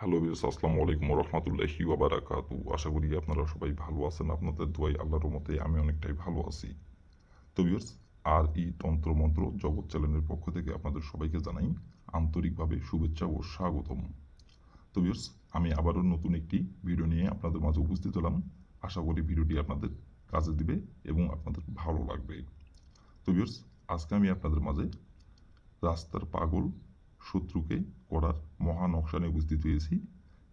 Hello বিয়স আসসালামু আলাইকুম রহমতুল্লাহি ওবারাকাতু আশা করি আপনারা সবাই ভালো আছেন, আপনাদের দোয়াই আল্লাহর মতে আমি অনেকটাই ভালো আছি। তো বিয়স আর তন্ত্র মন্ত্র জগৎ চ্যানেলের পক্ষ থেকে আপনাদের সবাইকে জানাই আন্তরিকভাবে শুভেচ্ছা ও স্বাগতম। তো বিয়স আমি আবারও নতুন একটি ভিডিও নিয়ে আপনাদের মাঝে উপস্থিত হলাম। আশা করি ভিডিওটি আপনাদের কাজে দিবে এবং আপনাদের ভালো লাগবে। তো বিয়স আজকে আমি আপনাদের মাঝে রাস্তার পাগল শত্রুকে করার মহা নকশা নিয়ে উপস্থিত হয়েছি।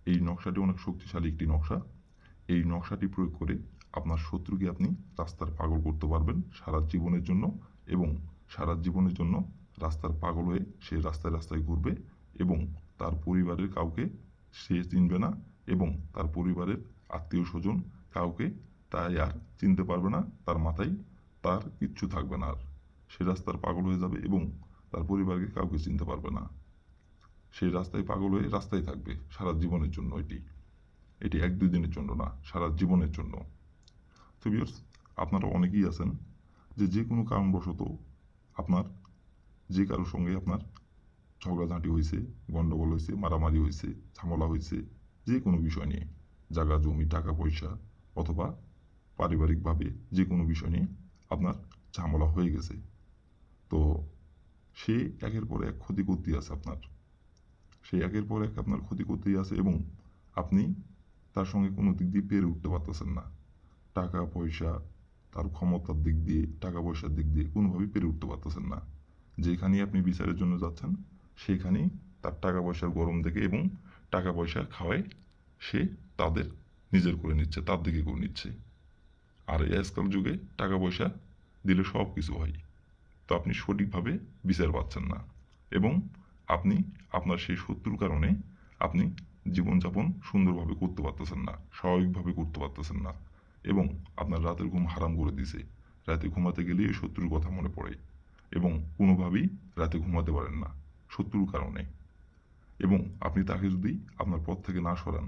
এই নকশাটি অনেক শক্তিশালী একটি নকশা। এই নকশাটি প্রয়োগ করে আপনার শত্রুকে আপনি রাস্তার পাগল করতে পারবেন সারা জীবনের জন্য এবং সারা জীবনের জন্য রাস্তার পাগল হয়ে সে রাস্তায় রাস্তায় ঘুরবে এবং তার পরিবারের কাউকে সে চিনবে না এবং তার পরিবারের আত্মীয় স্বজন কাউকে তাই আর চিনতে পারবে না, তার মাথায় তার কিচ্ছু থাকবে না আর। সে রাস্তার পাগল হয়ে যাবে এবং তার পরিবারকে কাউকে চিনতে পারবে না। সেই রাস্তায় পাগল হয়ে রাস্তায় থাকবে সারা জীবনের জন্য এটি। এটি এক দুই দিনের জন্য না, সারা জীবনের জন্য। তো ভিউয়ার্স আপনারা অনেকেই আছেন যে যে কোনো কারণবশত আপনার, যে কারোর সঙ্গে আপনার ঝগড়াঝাঁটি হয়েছে গণ্ডগোল হয়েছে, মারামারি হয়েছে, ঝামেলা হয়েছে, যে কোনো বিষয় নিয়ে, জায়গা, জমি, টাকা, পয়সা অথবা পারিবারিকভাবে যে কোনো বিষয় নিয়ে আপনার ঝামেলা হয়ে গেছে। তো সে একের পর এক ক্ষতি করতে আছে আপনার। সে একের পর এক আপনার ক্ষতি করতেই আছে এবং আপনি তার সঙ্গে কোনো দিক দিয়ে পেরে উঠতে পারতেছেন না। টাকা, পয়সা, তার ক্ষমতার দিক দিয়ে, টাকা পয়সার দিক দিয়ে কোনোভাবেই পেরে উঠতে পারতেছেন না। যেখানেই আপনি বিচারের জন্য যাচ্ছেন, সেখানেই তার টাকা পয়সার গরম দেখে এবং টাকা পয়সা খাওয়ায় সে তাদের নিজের করে নিচ্ছে, তার দিকে করে নিচ্ছে। আর এই আজকাল যুগে টাকা পয়সা দিলে সব কিছু হয়। তো আপনি সঠিকভাবে বিচার পাচ্ছেন না। এবং আপনি আপনার সেই শত্রুর কারণে আপনি জীবনযাপন সুন্দরভাবে করতে পারতেছেন না, স্বাভাবিকভাবে করতে পারতেছেন না এবং আপনার রাতের ঘুম হারাম করে দিছে। রাতে ঘুমাতে গেলে এই শত্রুর কথা মনে পড়ে এবং কোনোভাবেই রাতে ঘুমাতে পারেন না শত্রুর কারণে। এবং আপনি তাকে যদি আপনার পথ থেকে না সরান,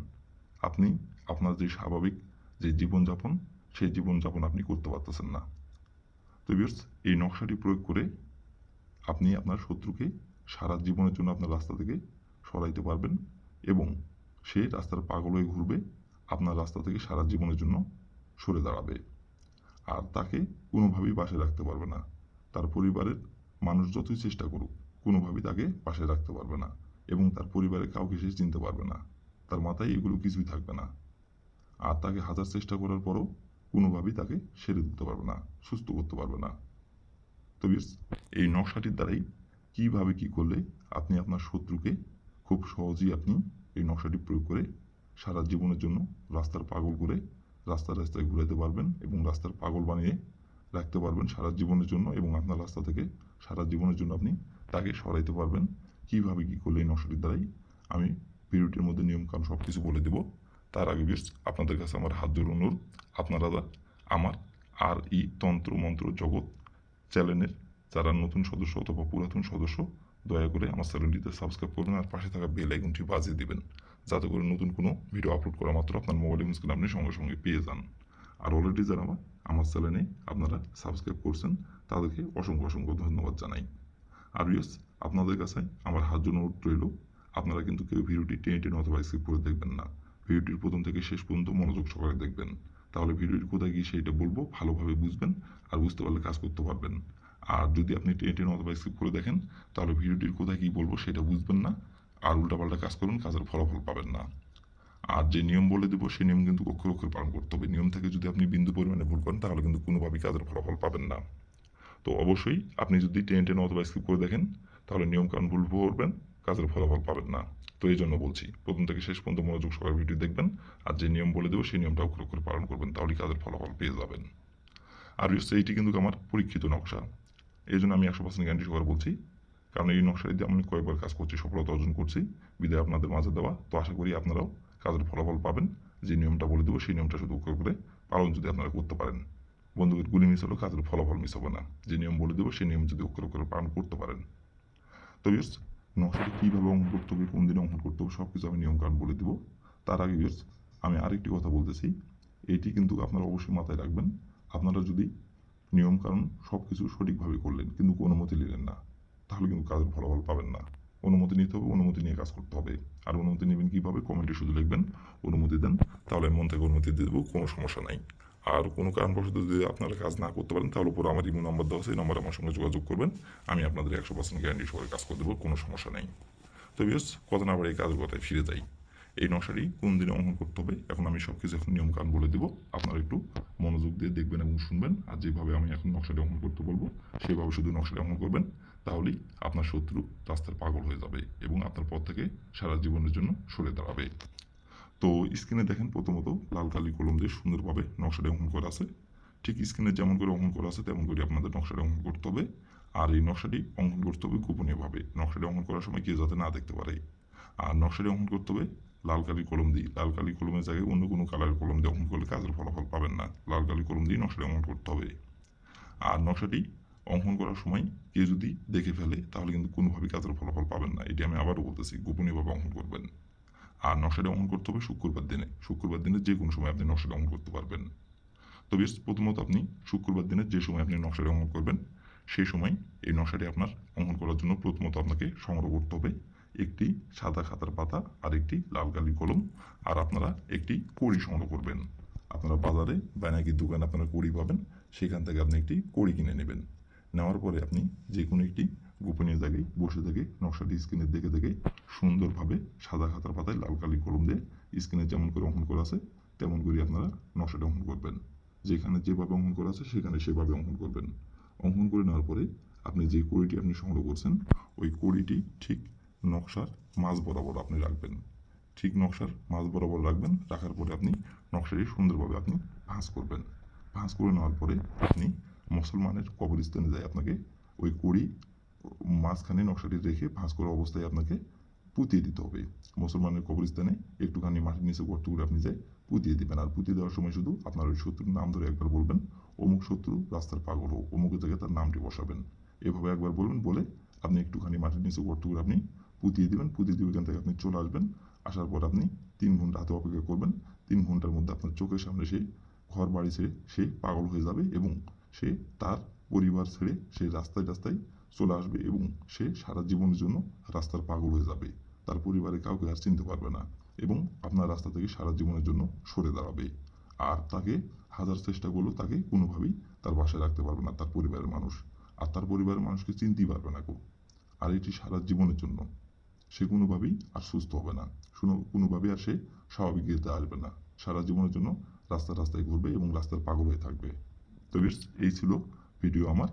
আপনি আপনার যে স্বাভাবিক যে জীবনযাপন, সেই জীবনযাপন আপনি করতে পারতেছেন না। তো ভিউয়ার্স এই নকশাটি প্রয়োগ করে আপনি আপনার শত্রুকে সারা জীবনের জন্য আপনার রাস্তা থেকে সরাইতে পারবেন এবং সে রাস্তার পাগল হয়ে ঘুরবে, আপনার রাস্তা থেকে সারা জীবনের জন্য সরে দাঁড়াবে। আর তাকে কোনোভাবেই পাশে রাখতে পারবে না। তার পরিবারের মানুষ যতই চেষ্টা করুক, কোনোভাবেই তাকে পাশে রাখতে পারবে না এবং তার পরিবারের কাউকে সে চিনতে পারবে না। তার মাথায় এগুলো কিছুই থাকবে না। আর তাকে হাজার চেষ্টা করার পরও কোনোভাবেই তাকে সেরে দিতে পারবে না, সুস্থ করতে পারবে না। তো বেশ এই নকশাটির দ্বারাই কীভাবে কী করলে আপনি আপনার শত্রুকে খুব সহজেই আপনি এই নকশাটি প্রয়োগ করে সারা জীবনের জন্য রাস্তার পাগল করে রাস্তায় রাস্তায় ঘুরাতে পারবেন এবং রাস্তার পাগল বানিয়ে রাখতে পারবেন সারা জীবনের জন্য এবং আপনার রাস্তা থেকে সারা জীবনের জন্য আপনি তাকে সরাইতে পারবেন। কীভাবে কী করলে এই নকশাটির দ্বারাই আমি ভিডিওটির মধ্যে নিয়মকানুন সব কিছু বলে দেব। তার আগে বেশ আপনাদের কাছে আমার হাত জোর অনুরোধ আপনারা আমার আর ই তন্ত্র মন্ত্র জগৎ চ্যানেলের যারা নতুন সদস্য অথবা পুরাতন সদস্য, দয়া করে আমার চ্যানেলটিতে সাবস্ক্রাইব করবেন আর পাশে থাকা বেল আইকনটি বাজিয়ে দিবেন, যাতে করে নতুন কোনো ভিডিও আপলোড করা মাত্র আপনার মোবাইল স্ক্রিনে আপনি সঙ্গে সঙ্গে পেয়ে যান। আর অলরেডি যারা আমার চ্যানেলে আপনারা সাবস্ক্রাইব করছেন, তাদেরকে অসংখ্য অসংখ্য ধন্যবাদ জানাই। আর ইয়েস আপনাদের কাছে আমার হাত অনুরোধ রইল, আপনারা কিন্তু কেউ ভিডিওটি টেনে টেনে অথবা স্কিপ করে দেখবেন না। ভিডিওটির প্রথম থেকে শেষ পর্যন্ত মনোযোগ সহকারে দেখবেন, তাহলে ভিডিওটি কোথায় গিয়ে সেইটা বলব, ভালোভাবে বুঝবেন আর বুঝতে পারলে কাজ করতে পারবেন। আর যদি আপনি টেনে টেনে অথবা স্কিপ করে দেখেন, তাহলে ভিডিওটির কোথায় কী বলব সেটা বুঝবেন না। আর উল্টাপাল্টা কাজ করুন, কাজের ফলাফল পাবেন না। আর যে নিয়ম বলে দেবো সেই নিয়ম কিন্তু অক্ষর অক্ষর পালন করতে হবে। নিয়ম থেকে যদি আপনি বিন্দু পরিমাণে ভুল করেন, তাহলে কিন্তু কোনোভাবেই কাজের ফলাফল পাবেন না। তো অবশ্যই আপনি যদি টেনে টেনে অথবা স্কিপ করে দেখেন, তাহলে নিয়ম কারণ ভুল করবেন, কাজের ফলাফল পাবেন না। তো এই জন্য বলছি, প্রথম থেকে শেষ পর্যন্ত মনোযোগ সহকারে ভিডিও দেখবেন, আর যে নিয়ম বলে দেবো, সেই নিয়মটা অক্ষর অক্ষর পালন করবেন, তাহলেই কাজের ফলাফল পেয়ে যাবেন। আর এইটি কিন্তু আমার পরীক্ষিত নকশা। এই জন্য আমি একশো পার্সেন্ট গ্যারান্টি সহকারে বলছি। কারণ এই নকশাটি দিয়ে আমি কয়েকবার কাজ করছি, সফলতা অর্জন করছি, বিদায় আপনাদের মাঝে দেওয়া। তো আশা করি আপনারাও কাজের ফলাফল পাবেন। যে নিয়মটা বলে দেবো, সেই নিয়মটা শুধু করে পালন যদি আপনারা করতে পারেন। বন্ধুদের গুলি মিস হলেও কাজের ফলাফল মিস হবে না। যে নিয়ম বলে দেবো, সেই নিয়ম যদি অক্ষর করে পালন করতে পারেন। তো বিয়স নকশাটি কীভাবে অঙ্কন করতে হবে, কোন দিনে অঙ্কন করতে হবে সব কিছু আমি নিয়মকানুন বলে দেবো। তার আগে বিয়স আমি আরেকটি কথা বলতেছি। এইটি কিন্তু আপনারা অবশ্যই মাথায় রাখবেন। আপনারা যদি নিয়মকানুন সব কিছু সঠিকভাবে করলেন, কিন্তু কোনো মতে নিলেন না। তাহলে কিন্তু কাজের ফলাফল পাবেন না। অনুমতি নিতে হবে, অনুমতি নিয়ে কাজ করতে হবে। আর অনুমতি নেবেন কীভাবে? কমেন্টে শুধু লিখবেন, অনুমতি দেন, তাহলে মন থেকে অনুমতি দিয়ে দেবো, কোনো সমস্যা নাই। আর কোনো কারণবশত যদি আপনারা কাজ না করতে পারেন, তাহলে উপরে আমার ইমো নাম্বার দেওয়া আছে, এই নাম্বারে আমার সঙ্গে যোগাযোগ করবেন, আমি আপনাদের একশো পার্সেন্ট গ্যারান্টি সহকারে কাজ করে দেবো, কোনো সমস্যা নেই। তো বিয়স কথা না আবার এই কাজের কথায় ফিরে যাই। এই নকশাটি কোন দিনে অঙ্কন করতে হবে? এখন আমি সব কিছু এখন নিয়ম কানুন বলে দেবো। আপনারা একটু মনোযোগ দিয়ে দেখবেন এবং শুনবেন আর যেভাবে আমি এখন নকশাটি অঙ্কন করতে বলব, সেভাবে শুধু নকশাটি অঙ্কন করবেন, তাহলেই আপনার শত্রু রাস্তার পাগল হয়ে যাবে এবং আপনার পথ থেকে সারা জীবনের জন্য সরে দাঁড়াবে। তো স্ক্রিনে দেখেন প্রথমত লাল কালি কলম দিয়ে সুন্দরভাবে নকশাটি অঙ্কন করা আছে। ঠিক স্ক্রিনে যেমন করে অঙ্কন করা আছে, তেমন করে আপনাদের নকশাটি অঙ্কন করতে হবে। আর এই নকশাটি অঙ্কন করতে হবে গোপনীয়ভাবে। নকশাটি অঙ্কন করার সময় কেউ যাতে না দেখতে পারে। আর নকশাটি অঙ্কন করতে হবে লাল কালি কলম দিয়ে লাল কালি কলমের জায়গায় অন্য কোনো কালারের কলম দিয়ে অঙ্কন করলে কাজের ফলাফল পাবেন না। লাল কালি কলম দিয়ে নকশাটি অঙ্কন করতে হবে। আর নকশাটি অঙ্কন করার সময় কেউ যদি দেখে ফেলে, তাহলে কিন্তু কোনোভাবেই কাজের ফলাফল পাবেন না। এটি আমি আবারও বলতেছি, গোপনীয়ভাবে অঙ্কন করবেন। আর নকশাটি অঙ্কন করতে হবে শুক্রবার দিনে। শুক্রবার দিনে যে কোনো সময় আপনি নকশাটি অঙ্কন করতে পারবেন। তো বেশ, প্রথমত আপনি শুক্রবার দিনে যে সময় আপনি নকশাটি অঙ্কন করবেন, সেই সময় এই নকশাটি আপনার অঙ্কন করার জন্য প্রথমত আপনাকে সংগ্রহ করতে হবে। একটি সাদা খাতার পাতা আর একটি লাল কালি কলম, আর আপনারা একটি কড়ি সংগ্রহ করবেন। আপনারা বাজারে বা নাকি দোকানে আপনারা কড়ি পাবেন, সেখান থেকে আপনি একটি কড়ি কিনে নেবেন। নেওয়ার পরে আপনি যে কোনো একটি গোপনীয় জায়গায় বসে থেকে নকশাটি স্ক্রিনে দেখে দেখে সুন্দরভাবে সাদা খাতার পাতায় লাল কালি কলম দিয়ে স্ক্রিনে যেমন করে অঙ্কন করা আছে, তেমন করে আপনারা নকশাটা অঙ্কন করবেন। যেখানে যেভাবে অঙ্কন করা আছে, সেখানে সেভাবে অঙ্কন করবেন। অঙ্কন করে নেওয়ার পরে আপনি যে কড়িটি আপনি সংগ্রহ করছেন, ওই কড়িটি ঠিক নকশার মাঝ বরাবর আপনি রাখবেন। ঠিক নকশার মাঝ বরাবর রাখবেন, রাখার পরে আপনি নকশাটি সুন্দরভাবে আপনি ভাঁজ করবেন। ভাঁজ করে নেওয়ার পরে আপনি মুসলমানের কবরস্থানে যায় আপনাকে ওই কড়ি মাঝখানে নকশাটি রেখে ভাঁজ করা অবস্থায় আপনাকে পুঁতিয়ে দিতে হবে। মুসলমানের কবরস্থানে একটুখানি মাটির নিচে গর্ত করে আপনি যাই পুঁতিয়ে দিবেন। আর পুঁতিয়ে দেওয়ার সময় শুধু আপনার ওই শত্রুর নাম ধরে একবার বলবেন, অমুক শত্রু রাস্তার পাগল হোক, অমুকের জায়গায় তার নামটি বসাবেন। এভাবে একবার বলবেন, বলে আপনি একটুখানি মাটির নিচে গর্ত করে আপনি পুঁতিয়ে দিবেন, পুঁতিয়ে দিয়ে ওইখান থেকে আপনি চলে আসবেন। আসার পর আপনি তিন ঘণ্টা হাতে অপেক্ষা করবেন। তিন ঘণ্টার মধ্যে আপনার চোখের সামনে সে ঘর বাড়ি ছেড়ে সে পাগল হয়ে যাবে এবং সে তার পরিবার ছেড়ে সে রাস্তায় রাস্তায় চলে আসবে এবং সে সারা জীবনের জন্য রাস্তার পাগল হয়ে যাবে। তার পরিবারে কাউকে আর চিনতে পারবে না এবং আপনার রাস্তা থেকে সারা জীবনের জন্য সরে দাঁড়াবে। আর তাকে হাজার চেষ্টা করলেও তাকে কোনোভাবেই তার বাসায় রাখতে পারবে না তার পরিবারের মানুষ। আর তার পরিবারের মানুষকে চিনতেই পারবে না কেউ। আর এটি সারা জীবনের জন্য। সে কোনোভাবেই আর সুস্থ হবে না। কোনোভাবেই আর সে স্বাভাবিক যেতে আসবে না। সারা জীবনের জন্য রাস্তা রাস্তায় ঘুরবে এবং রাস্তার পাগল হয়ে থাকবে। তো বেশ এই ছিল ভিডিও আমার।